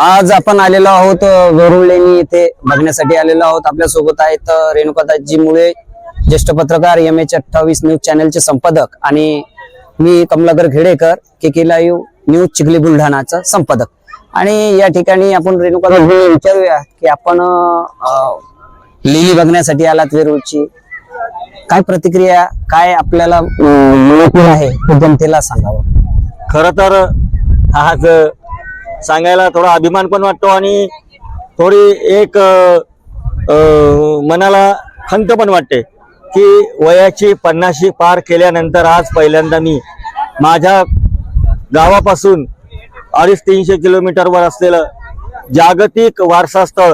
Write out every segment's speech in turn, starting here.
आज आपण आलेलो आहोत अ, वेरूळ लेणी येथे बघण्यासाठी आलेलो आहोत. आपल्यासोबत आहेत रेणुकादाजी मुळे ज्येष्ठ पत्रकार एम एच अठ्ठावीस न्यूज चॅनलचे संपादक आणि मी Kamlakar Khedekar K K live news Chikhli बुलढाणाचा संपादक. आणि या ठिकाणी आपण रेणुकादासजी विचारूया की आपण लेणी बघण्यासाठी आलात वेरूळची. काय प्रतिक्रिया काय आपल्याला अ, आहे जनतेला सांगावं. खर तर आज सांगायला थोडा अभिमान पण वाटतो आणि थोडी एक मनाला खंत पण वाटते की वयाची पन्नाशी पार केल्यानंतर आज पहिल्यांदा मी माझ्या गावापासून अडीच तीनशे किलोमीटरवर असलेलं जागतिक वारसास्थळ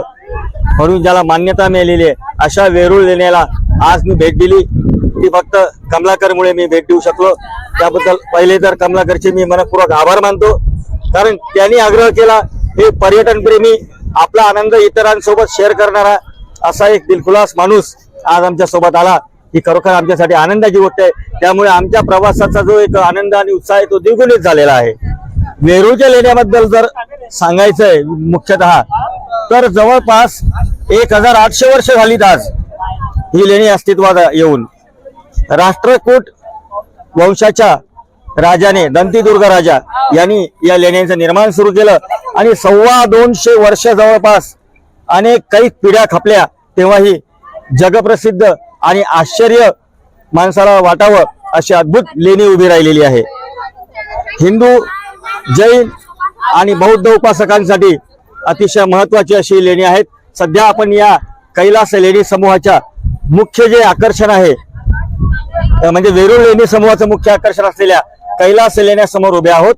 म्हणून ज्याला मान्यता मिळालेली आहे अशा वेरूळ लेण्याला आज मी भेट दिली. ती फक्त कमलाकरमुळे मी भेट देऊ शकलो. त्याबद्दल पहिले तर कमलाकरचे मी मनपूर्वक आभार मानतो. कारण त्यांनी आग्रह केला हे पर्यटन प्रेमी आपला आनंद इतरांसोबत शेअर करणारा असा एक दिलखुलास माणूस आज आमच्यासोबत आला. ही खरोखर आमच्यासाठी आनंदाची गोष्ट आहे. त्यामुळे आमच्या प्रवासाचा जो एक आनंद आणि उत्साह आहे तो द्विगुणित झालेला आहे. नेहरूच्या लेण्याबद्दल जर सांगायचंय मुख्यतः तर जवळपास एक हजार आठशे वर्ष झालीत आज ही लेणी अस्तित्वात येऊन. राष्ट्रकूट वंशाच्या राजाने दंतीदुर्ग राजा यांनी या लेण्यांचं निर्माण सुरू केलं. आणि सव्वा दोनशे वर्ष जवळपास अनेक काही पिढ्या खपल्या तेव्हाही जगप्रसिद्ध आणि आश्चर्य माणसाला वाटावं अशी अद्भुत लेणी उभी राहिलेली आहे. हिंदू जैन आणि बौद्ध उपासकांसाठी अतिशय महत्वाची अशी लेणी आहेत. सध्या आपण या कैलास लेणी समूहाच्या मुख्य जे आकर्षण आहे म्हणजे वेरूळ लेणी समूहाचं मुख्य आकर्षण असलेल्या कैलास लेण्यासमोर उभे आहोत.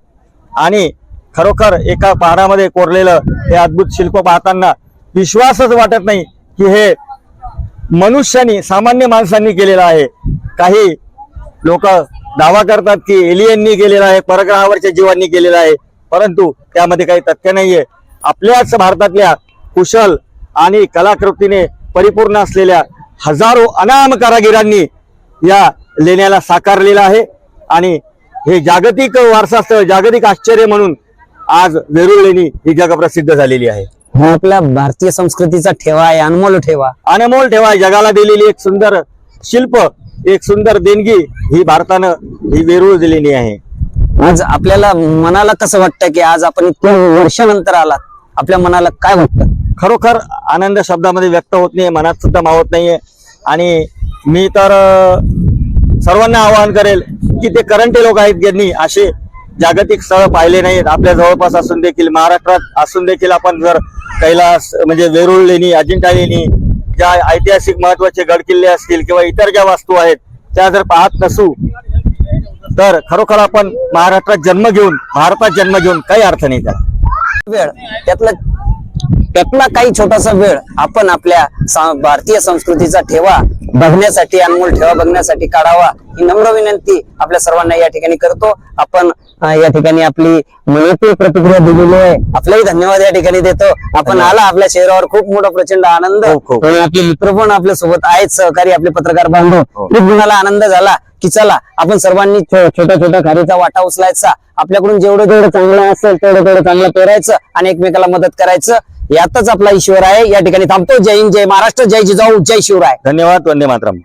आणि खरोखर एका पहाडामध्ये कोरलेलं हे अद्भुत शिल्प पाहताना विश्वासच वाटत नाही की हे मनुष्यानी सामान्य माणसांनी केलेलं आहे. काही लोक दावा करतात की एलियननी केलेला आहे परग्रहावरच्या जीवांनी केलेला आहे. परंतु त्यामध्ये काही तथ्य नाहीये. आपल्याच भारतातल्या कुशल आणि कलाकृतीने परिपूर्ण असलेल्या हजारो अनाम कारागिरांनी या लेण्याला साकारलेला आहे. आणि हे जागतिक वारसा स्थळ जागतिक आश्चर्य म्हणून आज वेरूळ लेणी ही जगप्रसिद्ध झालेली आहे. हा आपल्या भारतीय संस्कृतीचा ठेवा आहे अनमोल ठेवा. अनमोल ठेवा जगाला दिलेली एक सुंदर शिल्प एक सुंदर देणगी ही भारतानं ही वेरूळ दिलेली आहे. आज आपल्याला मनाला कसं वाटतं की आज आपण इतक्या वर्षानंतर आलात? आपल्या मनाला काय वाटतं? खरोखर आनंद शब्दामध्ये व्यक्त होत नाही मनात सुद्धा मावत नाहीये. आणि मी तर सर्वांना आवाहन करेल की ते करंटे लोक आहेत ज्यांनी असे जागतिक स्थळ पाहिले नाहीत. आपल्या जवळपास असून देखील महाराष्ट्रात असून देखील आपण जर कैलास म्हणजे वेरूळ लेणी अजिंठा लेणी ज्या ऐतिहासिक महत्त्वाचे गड किल्ले असतील किंवा इतर ज्या वास्तू आहेत त्या जर पाहत नसू तर खरोखर आपण महाराष्ट्रात जन्म घेऊन भारतात जन्म घेऊन काही अर्थ नाही त्याला वेळ. त्यातला त्यातला काही छोटासा वेळ आपण आपल्या सा- भारतीय संस्कृतीचा ठेवा. बघण्यासाठी अनमोल ठेवा बघण्यासाठी काढावा ही नम्र विनंती आपल्या सर्वांना या ठिकाणी करतो. आपण या ठिकाणी आपली मनातील प्रतिक्रिया दिलेली आहे. आपलाही धन्यवाद या ठिकाणी देतो. आपण आला आपल्या शहरावर. खूप मोठा प्रचंड आनंद. आणि आपले मित्र पण आपल्यासोबत आहेत सहकारी आपले पत्रकार बांधव. हो. खूप गुणाला आनंद झाला की चला आपण सर्वांनी छोट्या छोट्या खारीचा वाटा उचलायचा. आपल्याकडून जेवढं जेवढं चांगलं असेल तेवढं तेवढं चांगलं पेरायचं आणि एकमेकाला मदत करायचं. यातच आपला ईश्वर आहे. या ठिकाणी थांबतो. जय हिंद जय महाराष्ट्र जय जिजाऊ जय शिवराय. धन्यवाद. वंदे मातरम.